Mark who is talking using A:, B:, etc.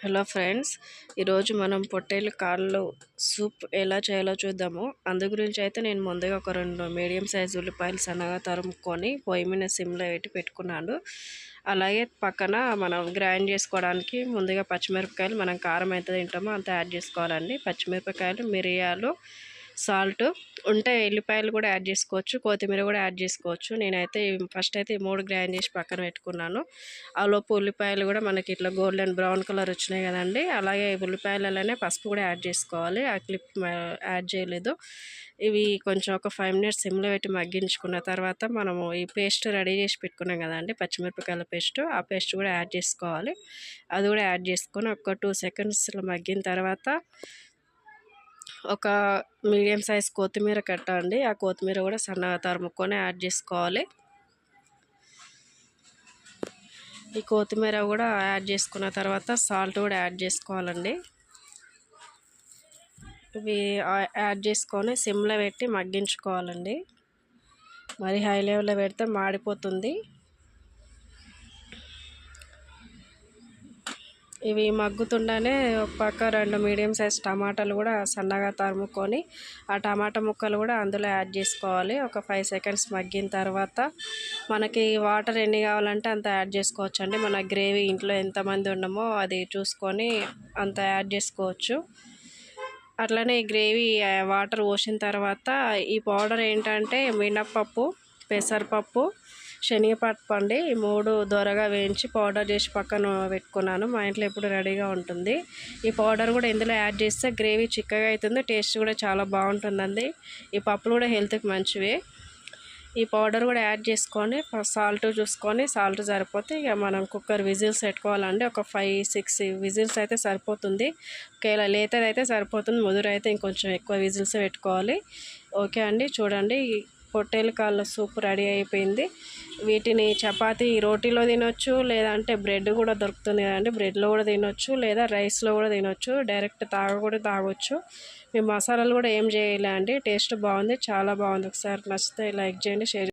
A: Hello friends ఈరోజు మనం పొట్టేలు కాళ్ళు సూప్ ఎలా చేయాలో చూద్దాము. అందు గురించి అయితే నేను ముందుగా ఒక రెండు మీడియం సైజు ఉల్లిపాయలు సన్నగా తరుముకొని పొయ్యి మీద సిమ్లో పెట్టి పెట్టుకున్నాను. అలాగే పక్కన మనం గ్రైండ్ చేసుకోవడానికి ముందుగా పచ్చిమిరపకాయలు మనం కారం ఎంత తింటామో అంత యాడ్ చేసుకోవాలండి. పచ్చిమిరపకాయలు మిరియాలు సాల్ట్ ఉంటే ఎల్లిపాయలు కూడా యాడ్ చేసుకోవచ్చు కొత్తిమీర కూడా యాడ్ చేసుకోవచ్చు. నేనైతే ఫస్ట్ అయితే మూడు గ్రైండ్ చేసి పక్కన పెట్టుకున్నాను. ఆ లోపు ఉల్లిపాయలు కూడా మనకి ఇట్లా గోల్డెన్ బ్రౌన్ కలర్ వచ్చినాయి కదండి అలాగే ఉల్లిపాయలలోనే పసుపు కూడా యాడ్ చేసుకోవాలి. ఆ క్లిప్ యాడ్ చేయలేదు. ఇవి కొంచెం ఒక ఫైవ్ మినిట్స్ సిమ్లో పెట్టి మగ్గించుకున్న తర్వాత మనము ఈ పేస్ట్ రెడీ చేసి పెట్టుకున్నాం కదండి పచ్చిమిరపకాయల పేస్ట్ ఆ పేస్ట్ కూడా యాడ్ చేసుకోవాలి. అది కూడా యాడ్ చేసుకొని ఒక టూ సెకండ్స్లో మగ్గిన తర్వాత ఒక మీడియం సైజ్ కొత్తిమీర కట్టండి. ఆ కొత్తిమీర కూడా సన్నగా తరుముకొని యాడ్ చేసుకోవాలి. ఈ కొత్తిమీర కూడా యాడ్ చేసుకున్న తర్వాత సాల్ట్ కూడా యాడ్ చేసుకోవాలండి. ఇవి యాడ్ చేసుకొని సిమ్లో పెట్టి మగ్గించుకోవాలండి. మరి హై లెవెల్లో పెడితే మాడిపోతుంది. ఇవి మగ్గుతుండనే ఒక పక్క రెండు మీడియం సైజ్ టమాటాలు కూడా సన్నగా తరుముకొని ఆ టమాటా ముక్కలు కూడా అందులో యాడ్ చేసుకోవాలి. ఒక ఫైవ్ సెకండ్స్ మగ్గిన తర్వాత మనకి వాటర్ ఎన్ని కావాలంటే అంత యాడ్ చేసుకోవచ్చు అండి మన గ్రేవీ ఇంట్లో ఎంతమంది ఉన్నామో అది చూసుకొని అంత యాడ్ చేసుకోవచ్చు. అట్లనే ఈ గ్రేవీ వాటర్ పోసిన తర్వాత ఈ పౌడర్ ఏంటంటే మినప్పప్పు పెసరపప్పు శనగపప్పు అండి. ఈ మూడు దొరగా వేయించి పౌడర్ చేసి పక్కన పెట్టుకున్నాను. మా ఇంట్లో ఎప్పుడు రెడీగా ఉంటుంది. ఈ పౌడర్ కూడా ఇందులో యాడ్ చేస్తే గ్రేవీ చిక్కగా అవుతుంది టేస్ట్ కూడా చాలా బాగుంటుందండి. ఈ పప్పులు కూడా హెల్త్కి మంచివి. ఈ పౌడర్ కూడా యాడ్ చేసుకొని సాల్ట్ చూసుకొని సాల్ట్ సరిపోతే ఇక మనం కుక్కర్ విజిల్స్ పెట్టుకోవాలండి. ఒక ఫైవ్ సిక్స్ విజిల్స్ అయితే సరిపోతుంది. ఒకవేళ లేతదైతే సరిపోతుంది ముదురు అయితే ఇంకొంచెం ఎక్కువ విజిల్స్ పెట్టుకోవాలి. ఓకే అండి చూడండి. పొట్టేలు కాళ్ళ సూప్ రెడీ అయిపోయింది. వీటిని చపాతీ రోటీలో తినొచ్చు లేదంటే బ్రెడ్ కూడా దొరుకుతుంది కదండి. బ్రెడ్లో కూడా తినొచ్చు లేదా రైస్లో కూడా తినొచ్చు. డైరెక్ట్ తాగ కూడా తాగొచ్చు. మేము మసాలాలు కూడా ఏం చేయలే అండి టేస్ట్ బాగుంది చాలా బాగుంది. ఒకసారి నచ్చితే లైక్ చేయండి షేర్